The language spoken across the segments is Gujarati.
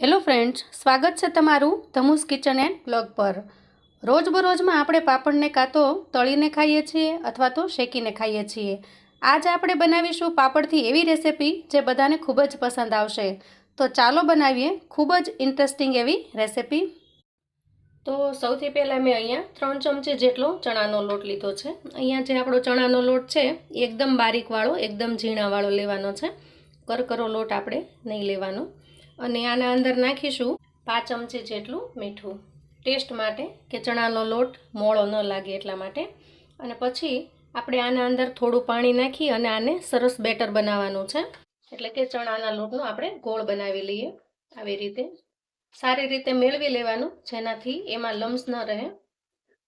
હેલો ફ્રેન્ડ્સ, સ્વાગત છે તમારું ધમુસ કિચન એન્ડ બ્લોગ પર. રોજબરોજમાં આપણે પાપડને કાં તો તળીને ખાઈએ છીએ અથવા તો શેકીને ખાઈએ છીએ. આજ આપણે બનાવીશું પાપડથી એવી રેસીપી જે બધાને ખૂબ જ પસંદ આવશે. તો ચાલો બનાવીએ ખૂબ જ ઇન્ટરેસ્ટિંગ એવી રેસિપી. તો સૌથી પહેલાં મેં અહીંયા ત્રણ ચમચી જેટલો ચણાનો લોટ લીધો છે. અહીંયા જે આપણો ચણાનો લોટ છે એકદમ બારીકવાળો, એકદમ ઝીણાવાળો લેવાનો છે. કરકરો લોટ આપણે નહીં લેવાનો. અને આના અંદર નાખીશું પાંચ ચમચી જેટલું મીઠું. ટેસ્ટ માટે કે ચણાનો લોટ મોળો ન લાગે એટલા માટે. અને પછી આપણે આના અંદર થોડું પાણી નાખી અને આને સરસ બેટર બનાવવાનું છે. એટલે કે ચણાના લોટનો આપણે ગોળ બનાવી લઈએ આવી રીતે. સારી રીતે મેળવી લેવાનું જેનાથી એમાં લમ્સ ન રહે.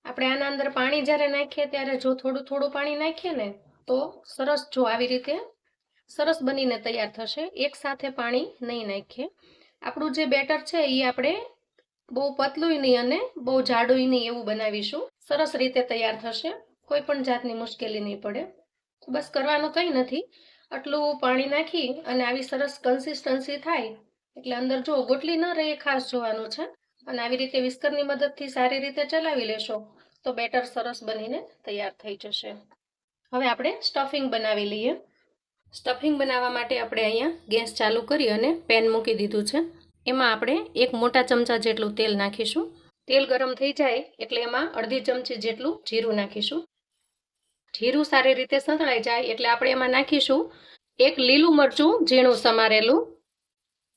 આપણે આના અંદર પાણી જ્યારે નાખીએ ત્યારે જો થોડું થોડું પાણી નાખીએ ને તો સરસ જો આવી રીતે સરસ બનીને તૈયાર થશે. એક સાથે પાણી નહીં નાખીએ. આપણું જે બેટર છે એ આપણે બહુ પતલું નહીં અને બહુ જાડું નહીં એવું બનાવીશું. સરસ રીતે તૈયાર થશે. કોઈ પણ જાતની મુશ્કેલી નહીં પડે. બસ કરવાનું કંઈ નથી. આટલું પાણી નાખી અને આવી સરસ કન્સિસ્ટન્સી થાય, એટલે અંદર જો ગોટલી ન રહે ખાસ જોવાનું છે. અને આવી રીતે વિસ્કરની મદદથી સારી રીતે ચલાવી લેશો, તો બેટર સરસ બનીને તૈયાર થઈ જશે. હવે આપણે સ્ટફિંગ બનાવી લઈએ. સ્ટફિંગ બનાવવા માટે આપણે અહીંયા ગેસ ચાલુ કરી અને પેન મૂકી દીધું છે. એમાં આપણે એક મોટા ચમચા જેટલું તેલ નાખીશું. તેલ ગરમ થઈ જાય એટલે એમાં અડધી ચમચી જેટલું જીરું નાખીશું. જીરું સારી રીતે સંતળાઈ જાય એટલે આપણે એમાં નાખીશું એક લીલું મરચું ઝીણું સમારેલું.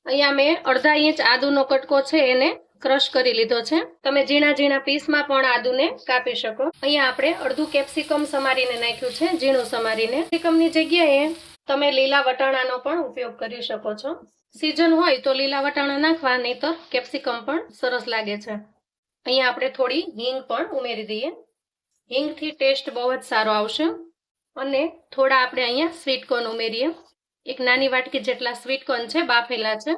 અહીંયા મેં અડધા ઇંચ આદુનો કટકો છે એને ક્રશ કરી લીધો છે. તમે ઝીણા ઝીણા પીસમાં પણ આદુને કાપી શકો. અહીંયા આપણે અડધું કેપ્સિકમ સમારીને નાખ્યું છે, ઝીણું સમારીને. કેપ્સિકમની જગ્યાએ તમે લીલા વટાણાનો પણ ઉપયોગ કરી શકો છો. સિઝન હોય તો લીલા વટાણા નાખવા, નહીતર કેપ્સિકમ પણ સરસ લાગે છે. અહીંયા આપણે થોડી હિંગ પણ ઉમેરી દઈએ. હિંગથી ટેસ્ટ બહુ જ સારો આવશે. અને થોડા આપણે અહીંયા સ્વીટકોર્ન ઉમેરીએ. એક નાની વાટકી જેટલા સ્વીટકોર્ન છે, બાફેલા છે.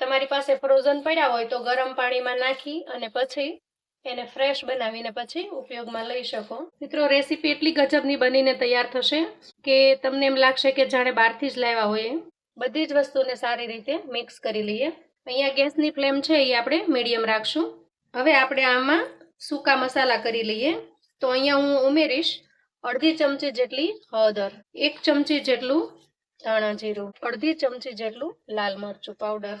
તમારી પાસે ફ્રોઝન પડ્યા હોય તો ગરમ પાણીમાં નાખી અને પછી એને ફ્રેશ બનાવીને પછી ઉપયોગમાં લઈ શકો. મિત્રો રેસીપી એટલી ગજબની બનીને તૈયાર થશે કે તમને એમ લાગશે કે જાણે બહારથી જ લાવ્યા હોય બધી જ વસ્તુને સારી રીતે મિક્સ કરી લઈએ. અહીંયા ગેસની ફ્લેમ છે, એ આપણે મીડિયમ રાખશું. હવે આપણે આમાં સૂકા મસાલા કરી લઈએ. તો અહીંયા હું ઉમેરીશ અડધી ચમચી જેટલી હળદર, એક ચમચી જેટલું ધાણા જીરું, અડધી ચમચી જેટલું લાલ મરચું પાવડર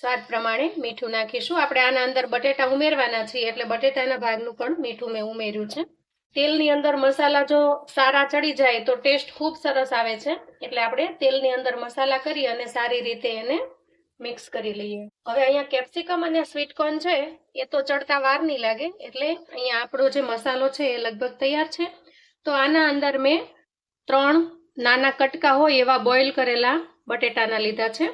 સ્વાદ પ્રમાણે મીઠું નાખીશું. આપણે આના અંદર બટેટા ઉમેરવાના છીએ, એટલે બટેટાના ભાગનું પણ મીઠું મેં ઉમેર્યું છે. તેલની અંદર મસાલા જો સારા ચડી જાય તો ટેસ્ટ ખૂબ સરસ આવે છે. એટલે આપણે તેલની અંદર મસાલા કરી અને સારી રીતે એને મિક્સ કરી લઈએ. હવે અહીંયા કેપ્સિકમ અને સ્વીટ કોર્ન છે, એ તો ચડતા વાર નહીં લાગે, એટલે અહીંયા આપણો જે મસાલો છે એ લગભગ તૈયાર છે. તો આના અંદર મેં ત્રણ નાના કટકા હોય એવા બોઇલ કરેલા બટેટાના લીધા છે.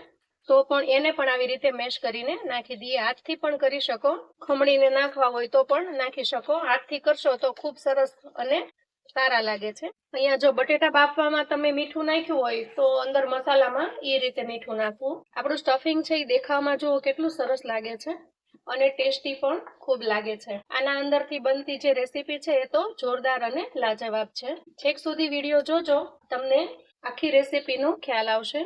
તો પણ એને પણ આવી રીતે મેશ કરીને નાખી દઈએ. હાથથી પણ કરી શકો. ખમણીને નાખવા હોય તો પણ નાખી શકો. હાથથી કરશો તો ખૂબ સરસ અને સારા લાગે છે. અહીંયા જો બટેટા બાફવામાં તમે મીઠું નાખ્યું હોય તો અંદર મસાલામાં એ રીતે મીઠું નાખવું. આપણું સ્ટફિંગ છે એ દેખાવામાં જુઓ કેટલું સરસ લાગે છે અને ટેસ્ટી પણ ખૂબ લાગે છે. આના અંદરથી બનતી જે રેસીપી છે એ તો જોરદાર અને લાજવાબ છે. છેક સુધી વીડિયો જોજો. તમને આખી રેસીપીનો ખ્યાલ આવશે.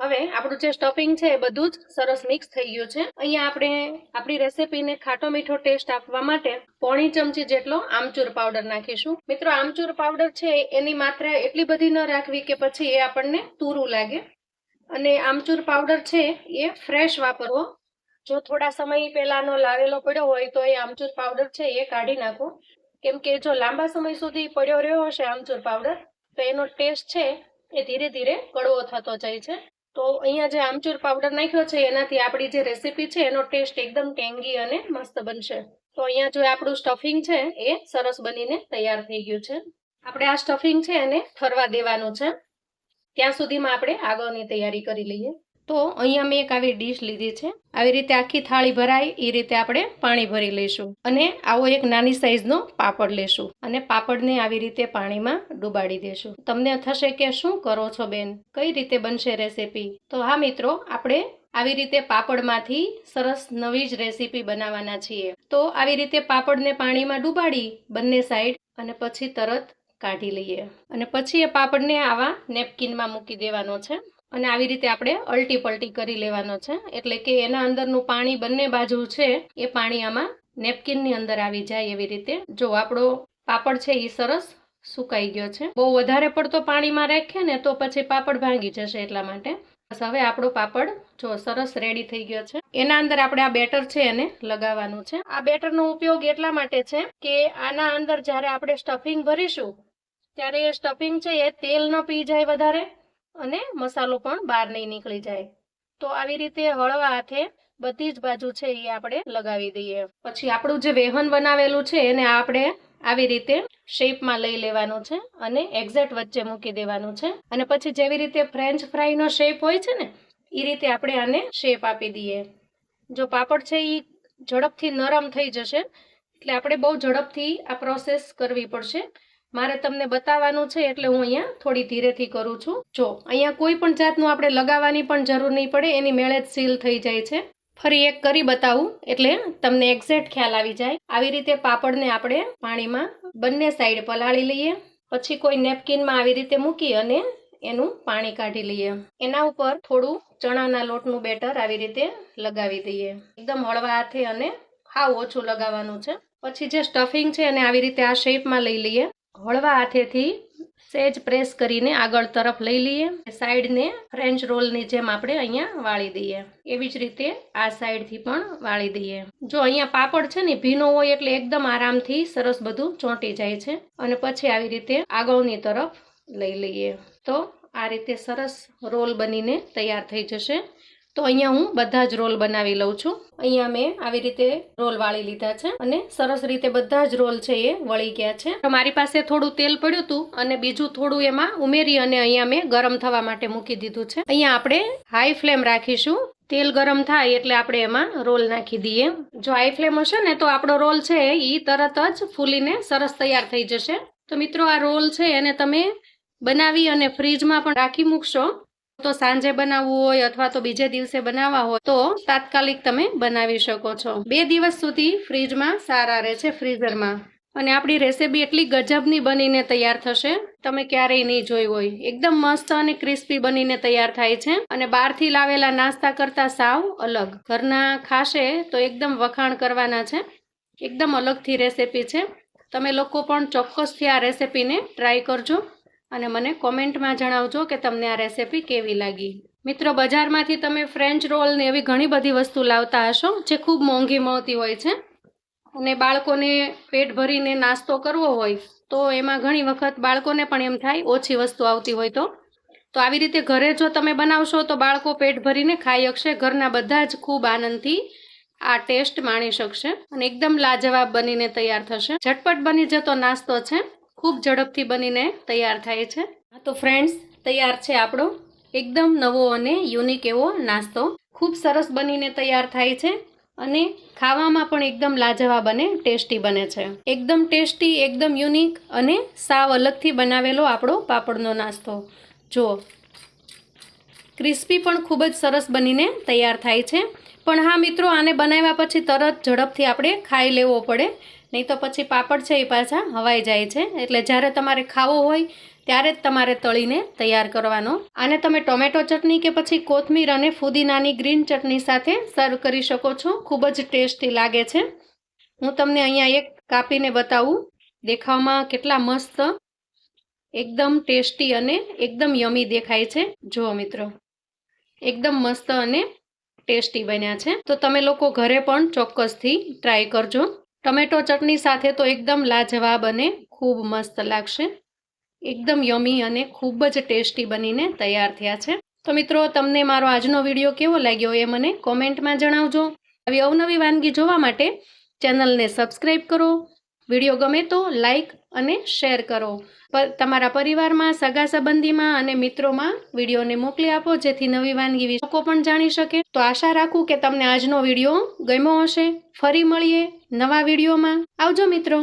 હવે આપણું જે સ્ટફિંગ છે એ બધું જ સરસ મિક્સ થઈ ગયું છે. અહીંયા આપણે આપણી રેસીપીને ખાટો મીઠો ટેસ્ટ આપવા માટે પોણી ચમચી જેટલો આમચૂર પાવડર નાખીશું. મિત્રો, આમચૂર પાવડર છે એની માત્રા એટલી બધી ન રાખવી કે પછી એ આપણને તૂરું લાગે. અને આમચૂર પાવડર છે એ ફ્રેશ વાપરવો. જો થોડા સમય પહેલાનો લાવેલો પડ્યો હોય તો એ આમચૂર પાવડર છે એ કાઢી નાખો. કેમ કે જો લાંબા સમય સુધી પડ્યો રહ્યો હશે આમચૂર પાવડર તો એનો ટેસ્ટ છે એ ધીરે ધીરે કડવો થતો જાય છે. તો અહીંયા જે આમચૂર પાવડર નાખ્યો છે, એનાથી આપણી જે રેસીપી છે, એનો ટેસ્ટ એકદમ ટેંગી અને મસ્ત બનશે. તો અહીંયા જો આપણું સ્ટફિંગ છે, એ સરસ બનીને તૈયાર થઈ ગયું છે. આપણે આ સ્ટફિંગ છે, એને ઠરવા દેવાનું છે. ત્યાં સુધીમાં આપણે આગળની તૈયારી કરી લઈએ. તો અહીંયા મેં એક આવી ડીશ લીધી છે. આવી રીતે આખી થાળી ભરાય એ રીતે આપણે પાણી ભરી લઈશું. અને આવો એક નાની સાઈઝનો પાપડ લેશું. અને પાપડને આવી રીતે પાણીમાં ડુબાડી દેશું. તમને થશે કે શું કરો છો બેન? કઈ રીતે બનશે રેસીપી? તો હા મિત્રો, આપણે આવી રીતે પાપડમાંથી સરસ નવી જ રેસીપી બનાવવાના છીએ. તો આવી રીતે પાપડને પાણીમાં ડુબાડી બંને સાઈડ અને પછી તરત કાઢી લઈએ. અને પછી એ પાપડને આવા નેપકિનમાં મૂકી દેવાનો છે. અને આવી રીતે આપણે અલટી પલટી કરી લેવાનો છે. એટલે કે એના અંદરનું પાણી બંને બાજુ છે, એ પાણી આમાં નેપકિનની અંદર આવી જાય એવી રીતે. જો આપણો પાપડ છે એ સરસ સુકાઈ ગયો છે. બહુ વધારે પડતો પાણીમાં રાખીએ ને તો પછી પાપડ ભાંગી જશે એટલા માટે. બસ હવે આપણો પાપડ જો સરસ રેડી થઈ ગયો છે. એના અંદર આપણે આ બેટર છે એને લગાવવાનું છે. આ બેટરનો ઉપયોગ એટલા માટે છે કે આના અંદર જ્યારે આપણે સ્ટફિંગ ભરીશું, ત્યારે એ સ્ટફિંગ છે એ તેલ ન પી જાય વધારે. અને મસાલો પણ બહાર નહીં નીકળી જાય. તો આવી રીતે હળવા હાથે બધી જ બાજુ છે એ આપણે લગાવી દઈએ. પછી આપણું જે વેહન બનાવેલું છે એને આપણે આવી રીતે શેપમાં લઈ લેવાનું છે અને એક્ઝેક્ટ વચ્ચે મૂકી દેવાનું છે. અને પછી જેવી રીતે ફ્રેન્ચ ફ્રાઈનો શેપ હોય છે ને, એ રીતે આપણે આને શેપ આપી દઈએ. જો પાપડ છે એ ઝડપથી નરમ થઈ જશે, એટલે આપણે બહુ ઝડપથી આ પ્રોસેસ કરવી પડશે. મારે તમને બતાવવાનું છે એટલે હું અહીંયા થોડી ધીરેથી કરું છું. જો, અહીંયા કોઈ પણ જાતનું આપણે લગાવવાની પણ જરૂર નહીં પડે, એની મેળે જ સીલ થઈ જાય છે. ફરી એક કરી બતાવું, એટલે તમને એક્ઝેક્ટ ખ્યાલ આવી જાય. આવી રીતે પાપડને આપણે પાણીમાં બંને સાઈડ પલાળી લઈએ. પછી કોઈ નેપકિનમાં આવી રીતે મૂકી અને એનું પાણી કાઢી લઈએ. એના ઉપર થોડું ચણાના લોટનું બેટર આવી રીતે લગાવી દઈએ. એકદમ હળવા હાથે અને હાવ ઓછું લગાવવાનું છે. પછી જે સ્ટફિંગ છે એને આવી રીતે આ શેપમાં લઈ લઈએ. હળવા હાથેથી સેજ પ્રેસ કરીને આગળ તરફ લઈ લઈએ. સાઈડને ફ્રેન્ચ રોલની જેમ આપણે અહીંયા વાળી દઈએ. એવી જ રીતે આ સાઈડથી પણ વાળી દઈએ. જો અહીંયા પાપડ છે ને, ભીનો હોય એટલે એકદમ આરામથી સરસ બધું ચોંટી જાય છે. અને પછી આવી રીતે આગળની તરફ લઈ લઈએ. તો આ રીતે સરસ રોલ બનીને તૈયાર થઈ જશે. તો અહીંયા હું બધા જ રોલ બનાવી લઉં છું. અહીંયા મેં આવી રીતે રોલ વાળી લીધા છે અને સરસ રીતે બધા જ રોલ છે એ વળી ગયા છે. મારી પાસે થોડું તેલ પડ્યું હતું અને બીજું થોડું એમાં ઉમેરી અને અહીંયા મેં ગરમ થવા માટે મૂકી દીધું છે. અહીંયા આપણે હાઈ ફ્લેમ રાખીશું. તેલ ગરમ થાય એટલે આપણે એમાં રોલ નાખી દઈએ. જો હાઈ ફ્લેમ હશે ને તો આપણો રોલ છે એ તરત જ ફૂલીને સરસ તૈયાર થઈ જશે. તો મિત્રો આ રોલ છે એને તમે બનાવી અને ફ્રીજમાં પણ રાખી મૂકશો. તો સાંજે બનાવવું હોય અથવા તો બીજે દિવસે બનાવવા હોય, તો તાત્કાલિક તમે બનાવી શકો છો. બે દિવસ સુધી ફ્રીજમાં સારા રહે છે ફ્રીઝરમાં. અને આપણી રેસીપી એટલી ગજબની બનીને તૈયાર થશે. તમે ક્યારેય નહીં જોઈ હોય. એકદમ મસ્ત અને ક્રિસ્પી બનીને તૈયાર થાય છે. અને બહારથી લાવેલા નાસ્તા કરતાં સાવ અલગ. ઘરના ખાશે તો એકદમ વખાણ કરવાના છે. એકદમ અલગથી રેસીપી છે. તમે લોકો પણ ચોક્કસથી આ રેસીપીને ટ્રાય કરજો. અને મને કોમેન્ટમાં જણાવજો કે તમને આ રેસીપી કેવી લાગી. મિત્રો, બજારમાંથી તમે ફ્રેન્ચ રોલ ને એવી ઘણી બધી વસ્તુ લાવતા હશો જે ખૂબ મોંઘી મળતી હોય છે. અને બાળકોને પેટ ભરીને નાસ્તો કરવો હોય તો એમાં ઘણી વખત બાળકોને પણ એમ થાય ઓછી વસ્તુ આવતી હોય તો. તો આવી રીતે ઘરે જો તમે બનાવશો તો બાળકો પેટ ભરીને ખાઈ શકશે, ઘરના બધા જ ખૂબ આનંદથી આ ટેસ્ટ માણી શકશે અને એકદમ લાજવાબ બનીને તૈયાર થશે. ઝટપટ બની જતો નાસ્તો છે. ખૂબ ઝડપથી બનીને તૈયાર થાય છે. તો ફ્રેન્ડ્સ તૈયાર છે આપણો. એકદમ નવો અને યુનિક એવો નાસ્તો. ખૂબ સરસ બનીને તૈયાર થાય છે અને ખાવામાં પણ એકદમ લાજવાબ અને ટેસ્ટી બને છે. એકદમ ટેસ્ટી, એકદમ યુનિક અને સાવ અલગથી બનાવેલો આપણો પાપડનો નાસ્તો. જુઓ ક્રિસ્પી પણ ખૂબ જ સરસ બનીને તૈયાર થાય છે. પણ હા મિત્રો, આને બનાવ્યા પછી તરત ઝડપથી આપણે ખાઈ લેવો પડે. નહીં તો પછી પાપડ છે એ પાછા હવાઈ જાય છે. એટલે જ્યારે તમારે ખાવો હોય, ત્યારે જ તમારે તળીને તૈયાર કરવાનો. આને તમે ટોમેટો ચટણી કે પછી કોથમીર અને ફુદીનાની ગ્રીન ચટણી સાથે સર્વ કરી શકો છો. ખૂબ જ ટેસ્ટી લાગે છે. હું તમને અહીંયા એક કાપીને બતાવું. દેખાવમાં કેટલા મસ્ત, એકદમ ટેસ્ટી અને એકદમ યમી દેખાય છે. જુઓ મિત્રો, એકદમ મસ્ત અને ટેસ્ટી બન્યા છે. તો તમે લોકો ઘરે પણ ચોક્કસથી ટ્રાય કરજો. ટમેટો ચટણી સાથે તો એકદમ લાજવાબ અને ખૂબ મસ્ત લાગશે. એકદમ યમી અને ખૂબ જ ટેસ્ટી બનીને તૈયાર થયા છે. તો મિત્રો, તમને મારો આજનો વીડિયો કેવો લાગ્યો એ મને કોમેન્ટમાં જણાવજો. આવી અવનવી વાનગી જોવા માટે ચેનલને સબસ્ક્રાઈબ કરો. વીડિયો ગમે તો લાઈક અને શેર કરો. તમારા પરિવારમાં સગા સંબંધીમાં અને મિત્રોમાં વિડીયોને મોકલી આપો, જેથી નવી વાનગી લોકો પણ જાણી શકે. તો આશા રાખું કે તમને આજનો વીડિયો ગમ્યો હશે. ફરી મળીએ નવા વિડીયોમાં. આવજો મિત્રો!